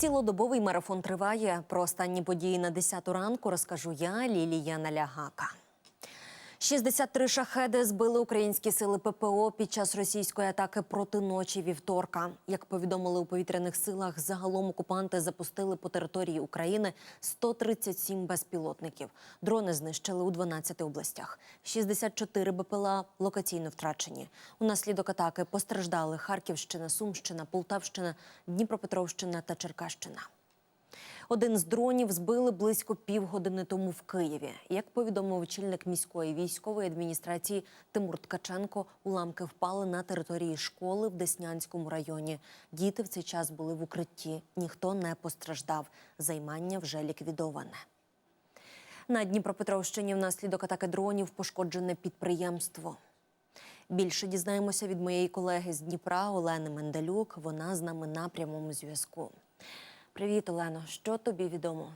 Цілодобовий марафон триває. Про останні події на 10 ранку розкажу я, Лілія Налягака. 63 шахеди збили українські сили ППО під час російської атаки проти ночі вівторка. Як повідомили у повітряних силах, загалом окупанти запустили по території України 137 безпілотників. Дрони знищили у 12 областях. 64 БПЛА локаційно втрачені. Унаслідок атаки постраждали Харківщина, Сумщина, Полтавщина, Дніпропетровщина та Черкащина. Один з дронів збили близько півгодини тому в Києві. Як повідомив очільник міської військової адміністрації Тимур Ткаченко, уламки впали на території школи в Деснянському районі. Діти в цей час були в укритті. Ніхто не постраждав. Займання вже ліквідоване. На Дніпропетровщині внаслідок атаки дронів пошкоджене підприємство. Більше дізнаємося від моєї колеги з Дніпра Олени Мендалюк. Вона з нами на прямому зв'язку. Привіт, Олено. Що тобі відомо?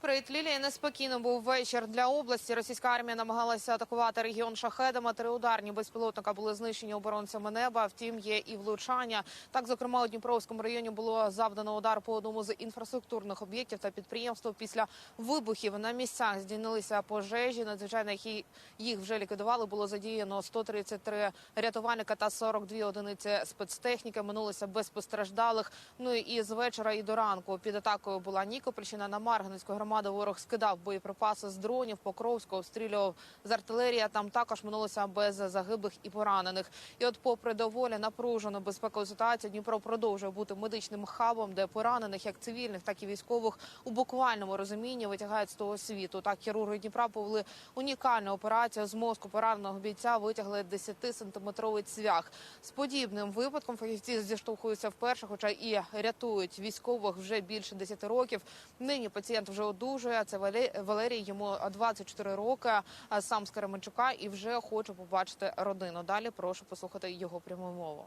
Привіт, Лілія. Неспокійно був вечір для області. Російська армія намагалася атакувати регіон шахедами. Три ударні безпілотника були знищені оборонцями неба. Втім, є і влучання. Так, зокрема, у Дніпровському районі було завдано удар по одному з інфраструктурних об'єктів та підприємств. Після вибухів на місцях здійнилися пожежі. Надзвичайно які їх вже ліквідували. Було задіяно 133 рятувальника та 42 одиниці спецтехніки. Минулося без постраждалих. Ну і з вечора і до ранку під атакою була Нікопольщина на Марганецьку громаду. Ворог скидав боєприпаси з дронів, Покровську, обстрілював з артилерії. а Там також минулося без загиблих і поранених. І от, попри доволі напружену безпекову ситуацію, Дніпро продовжує бути медичним хабом, де поранених, як цивільних, так і військових у буквальному розумінні витягають з того світу. Так хірурги Дніпра повели унікальну операцію з мозку пораненого бійця. Витягли 10-сантиметровий цвях. З подібним випадком фахівці зіштовхуються вперше, хоча і рятують військових вже більше 10 років. Нині пацієнт вже одужує. Це Вале- Валерій, йому 24 роки, а сам з Караменчука, і вже хоче побачити родину. Далі прошу послухати його пряму мову.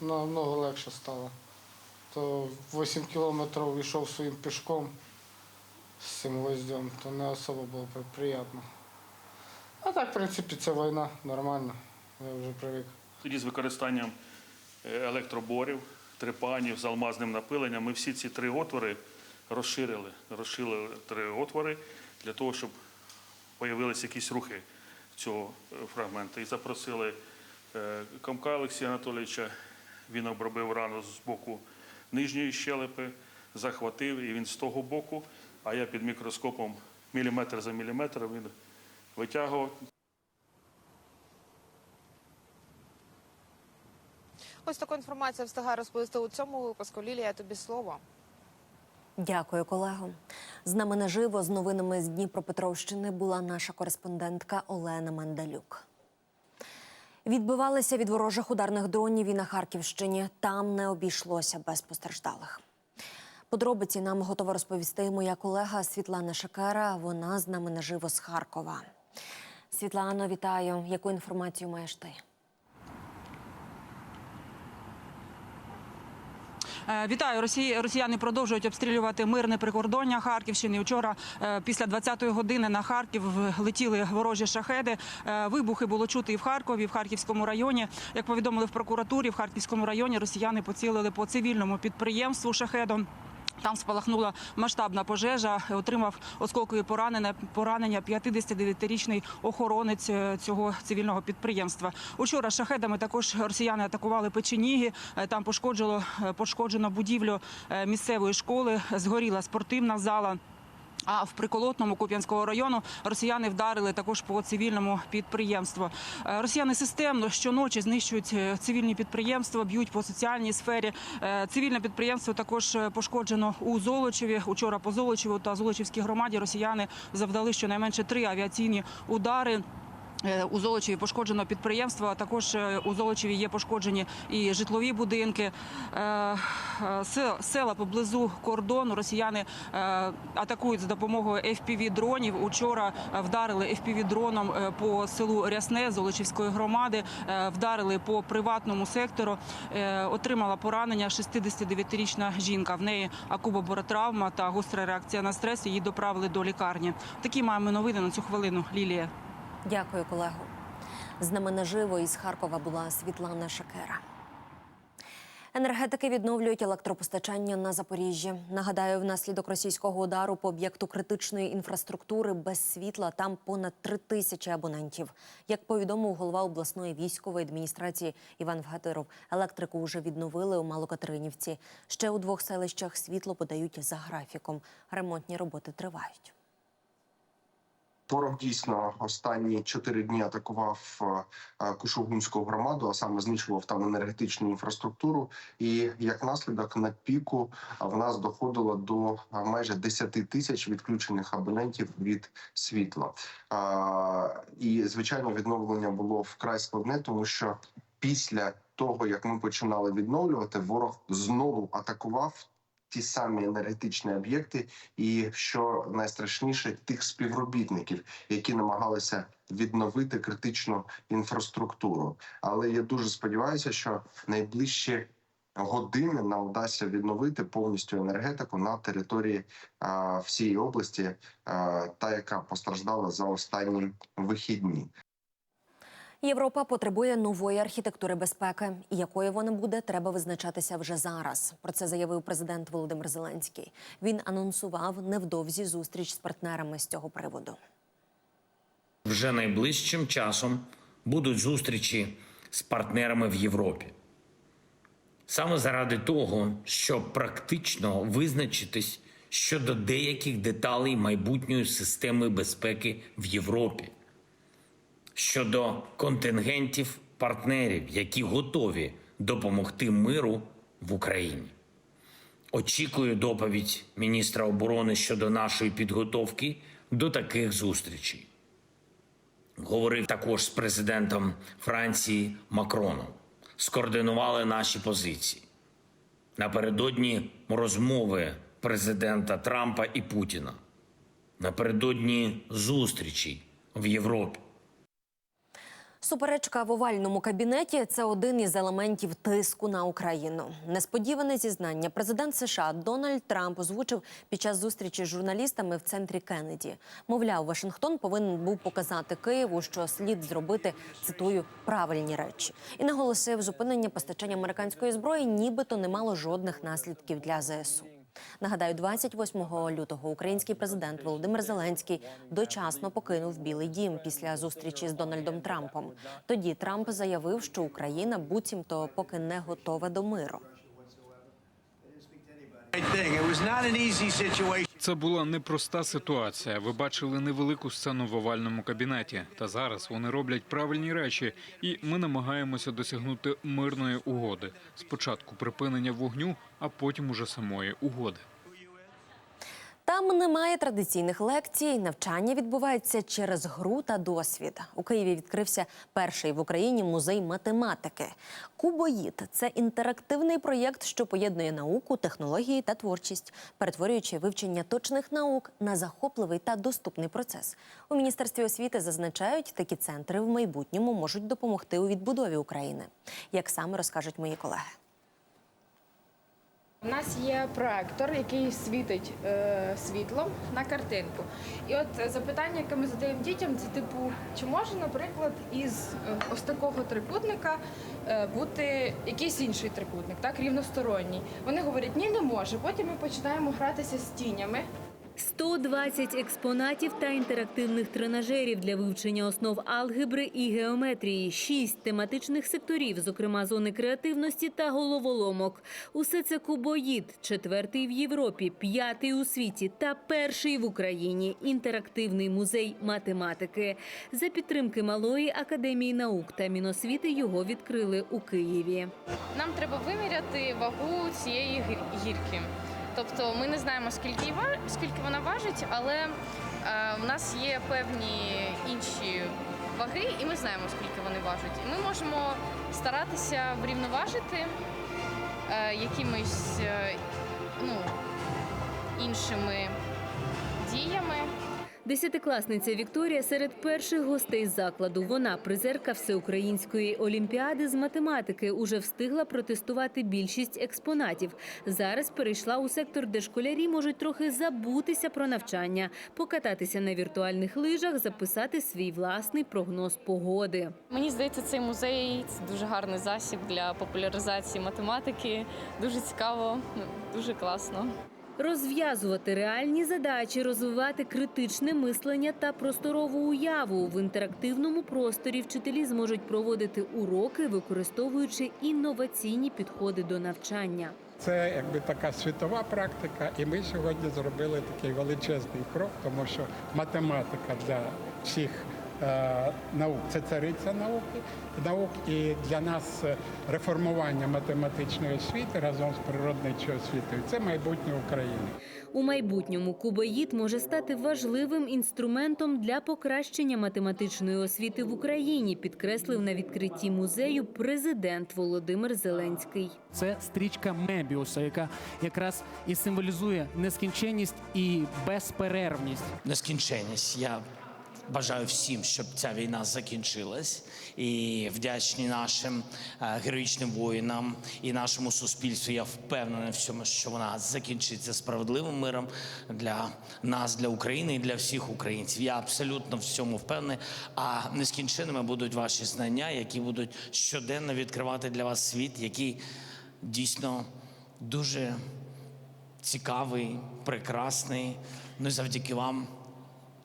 намного легше стало. То 8 кілометрів йшов своїм пішком з цим гвоздем, то не особо було приємно. А так, в принципі, це війна нормально. Я вже привик. Тоді з використанням е, електроборів, трепанів з алмазним напиленням ми всі ці три отвори розширили. Розширили три отвори для того, щоб з'явилися якісь рухи цього е, фрагменту. І запросили е, Комка Олексія Анатолійовича. Він обробив рану з боку нижньої щелепи, захватив, і він з того боку, а я під мікроскопом міліметр за міліметром він витягував. Ось таку інформацію встигає розповісти у цьому випуску. Лілія, тобі слово. Дякую, колего. З нами наживо з новинами з Дніпропетровщини була наша кореспондентка Олена Мандалюк. Відбивалися від ворожих ударних дронів і на Харківщині. Там не обійшлося без постраждалих. Подробиці нам готова розповісти моя колега Світлана Шакера. Вона з нами наживо з Харкова. Світлано, вітаю. Яку інформацію маєш ти? Вітаю Росії. Росіяни продовжують обстрілювати мирне прикордоння Харківщини. Вчора е, після 20-ї години на Харків летіли ворожі шахеди. Е, Вибухи було чути і в Харкові, і в Харківському районі. Як повідомили в прокуратурі, в Харківському районі росіяни поцілили по цивільному підприємству шахедом. Там спалахнула масштабна пожежа. Отримав осколкові поранення поранення 59-річний охоронець е, цього цивільного підприємства. Учора шахедами також росіяни атакували печеніги. Е, Там пошкоджено пошкоджено будівлю е, місцевої школи. Згоріла спортивна зала. А в приколотному Куп'янського району росіяни вдарили також по цивільному підприємству. Е, Росіяни системно щоночі знищують е, цивільні підприємства, б'ють по соціальній сфері. Е, Цивільне підприємство також пошкоджено у Золочеві. Учора по Золочеву та Золочівській громаді росіяни завдали щонайменше три авіаційні удари. Е, У Золочеві пошкоджено підприємство. а Також е, у Золочеві є пошкоджені і житлові будинки. Е, Села поблизу кордону росіяни атакують за допомогою fpv дронів. Учора вдарили fpv дроном по селу Рясне Золочівської громади. Вдарили по приватному сектору. Отримала поранення 69-річна жінка. В неї акубоборотравма та гостра реакція на стрес. Її доправили до лікарні. Такі маємо новини на цю хвилину. Лілія. Дякую, колего. З нами наживо із Харкова була Світлана Шакера. Енергетики відновлюють електропостачання на Запоріжжі. Нагадаю, внаслідок російського удару по об'єкту критичної інфраструктури без світла там понад три тисячі абонентів. Як повідомив голова обласної військової адміністрації Іван Вгатиров, електрику вже відновили у Малокатеринівці. Ще у двох селищах світло подають за графіком. Ремонтні роботи тривають. Ворог дійсно останні чотири дні атакував е, Кушугумську громаду, а саме знищував там енергетичну інфраструктуру. І як наслідок на піку е, в нас доходило до е, майже 10 тисяч відключених абонентів від світла. Е, І звичайно, відновлення було вкрай складне, тому що після того як ми починали відновлювати, ворог знову атакував. Ті самі енергетичні об'єкти, і що найстрашніше, тих співробітників, які намагалися відновити критичну інфраструктуру. Але я дуже сподіваюся, що найближчі години нам вдасться відновити повністю енергетику на території а, всієї області, а, та яка постраждала за останні вихідні. Європа потребує нової архітектури безпеки. Якою вона буде, треба визначатися вже зараз. Про це заявив президент Володимир Зеленський. Він анонсував невдовзі зустріч з партнерами з цього приводу. Вже найближчим часом будуть зустрічі з партнерами в Європі. Саме заради того, щоб практично визначитись щодо деяких деталей майбутньої системи безпеки в Європі, щодо контингентів партнерів, які готові допомогти миру в Україні. Очікую доповідь міністра оборони щодо нашої підготовки до таких зустрічей. Говорив також з президентом Франції Макроном. Скоординували наші позиції. Напередодні розмови президента Трампа і Путіна. Напередодні зустрічей в Європі. Суперечка в овальному кабінеті це один із елементів тиску на Україну. Несподіване зізнання президент США Дональд Трамп озвучив під час зустрічі з журналістами в центрі Кеннеді. Мовляв, Вашингтон повинен був показати Києву, що слід зробити цитую правильні речі, і наголосив, зупинення постачання американської зброї, нібито не мало жодних наслідків для ЗСУ. Нагадаю, 28 лютого український президент Володимир Зеленський дочасно покинув Білий Дім після зустрічі з Дональдом Трампом. Тоді Трамп заявив, що Україна буцімто поки не готова до миру. Це була непроста ситуація. Ви бачили невелику сцену в овальному кабінеті. Та зараз вони роблять правильні речі, і ми намагаємося досягнути мирної угоди. Спочатку припинення вогню, а потім уже самої угоди. Там немає традиційних лекцій. Навчання відбувається через гру та досвід. У Києві відкрився перший в Україні музей математики. Кубоїд це інтерактивний проєкт, що поєднує науку, технології та творчість, перетворюючи вивчення точних наук на захопливий та доступний процес. У міністерстві освіти зазначають, такі центри в майбутньому можуть допомогти у відбудові України. Як саме розкажуть мої колеги. У нас є проектор, який світить е, світлом на картинку. І от запитання, яке ми задаємо дітям, це типу, чи може, наприклад, із е, ось такого трикутника е, бути якийсь інший трикутник, так рівносторонній. Вони говорять, ні, не може. Потім ми починаємо гратися з тінями. 120 експонатів та інтерактивних тренажерів для вивчення основ алгебри і геометрії, шість тематичних секторів, зокрема зони креативності та головоломок. Усе це кубоїд, четвертий в Європі, п'ятий у світі та перший в Україні інтерактивний музей математики. За підтримки малої академії наук та міносвіти його відкрили у Києві. Нам треба виміряти вагу цієї гірки. Тобто ми не знаємо, скільки, скільки вона важить, але е, в нас є певні інші ваги, і ми знаємо, скільки вони важать. І ми можемо старатися врівноважити е, якимись е, ну, іншими діями. Десятикласниця Вікторія серед перших гостей закладу. Вона призерка всеукраїнської олімпіади з математики. Уже встигла протестувати більшість експонатів. Зараз перейшла у сектор, де школярі можуть трохи забутися про навчання, покататися на віртуальних лижах, записати свій власний прогноз погоди. Мені здається, цей музей це дуже гарний засіб для популяризації математики. Дуже цікаво, ну, дуже класно. Розв'язувати реальні задачі, розвивати критичне мислення та просторову уяву в інтерактивному просторі. Вчителі зможуть проводити уроки, використовуючи інноваційні підходи до навчання. Це якби така світова практика, і ми сьогодні зробили такий величезний крок, тому що математика для всіх наук це цариця науки наук, і для нас е, реформування математичної освіти разом з природничою освітою це майбутнє України. У майбутньому кубоїд може стати важливим інструментом для покращення математичної освіти в Україні, підкреслив на відкритті музею президент Володимир Зеленський. Це стрічка Мебіуса, яка якраз і символізує нескінченність і безперервність. Нескінченність. Я бажаю всім, щоб ця війна закінчилась, і вдячні нашим е, героїчним воїнам і нашому суспільству. Я впевнений в цьому, що вона закінчиться справедливим миром для нас, для України і для всіх українців. Я абсолютно в цьому впевнений. А нескінченними будуть ваші знання, які будуть щоденно відкривати для вас світ, який дійсно дуже цікавий, прекрасний. Ну і завдяки вам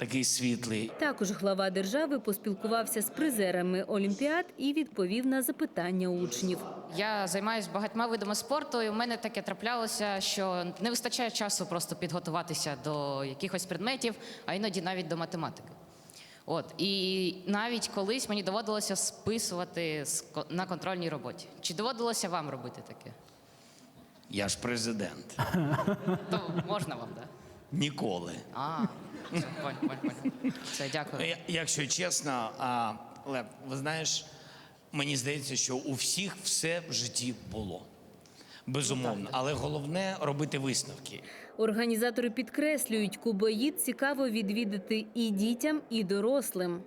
такий світлий. Також глава держави поспілкувався з призерами олімпіад і відповів на запитання учнів. Я займаюся багатьма видами спорту, і у мене таке траплялося, що не вистачає часу просто підготуватися до якихось предметів, а іноді навіть до математики. От і навіть колись мені доводилося списувати з ко- на контрольній роботі. Чи доводилося вам робити таке? Я ж президент. То можна вам, так? Ніколи. А, понь, понь, понь. Все, дякую. Я- Якщо чесно, а, Лев, ви знаєш, мені здається, що у всіх все в житті було. Безумовно, але головне робити висновки. Організатори підкреслюють, кубоїд цікаво відвідати і дітям, і дорослим.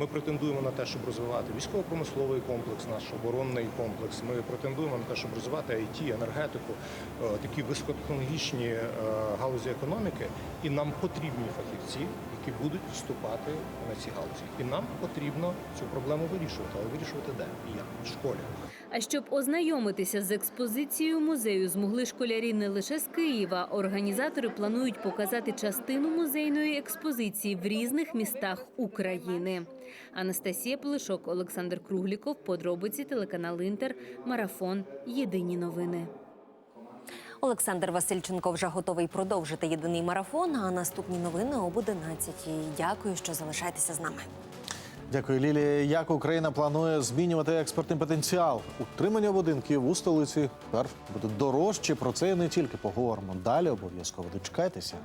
Ми претендуємо на те, щоб розвивати військово-промисловий комплекс, наш оборонний комплекс. Ми претендуємо на те, щоб розвивати IT, енергетику, е, такі високотехнологічні е, галузі економіки. І нам потрібні фахівці, які будуть вступати на ці галузі. І нам потрібно цю проблему вирішувати. Але вирішувати де і як в школі. А щоб ознайомитися з експозицією музею, змогли школярі не лише з Києва. Організатори планують показати частину музейної експозиції в різних містах України. Анастасія Полишок, Олександр Кругліков. Подробиці телеканал Інтер. Марафон. Єдині новини. Олександр Васильченко вже готовий продовжити єдиний марафон. А наступні новини об 11 Дякую, що залишаєтеся з нами. Дякую, Лілія. Як Україна планує змінювати експортний потенціал? Утримання будинків у столиці тепер буде дорожче. Про це і не тільки поговоримо. Далі обов'язково дочекайтеся.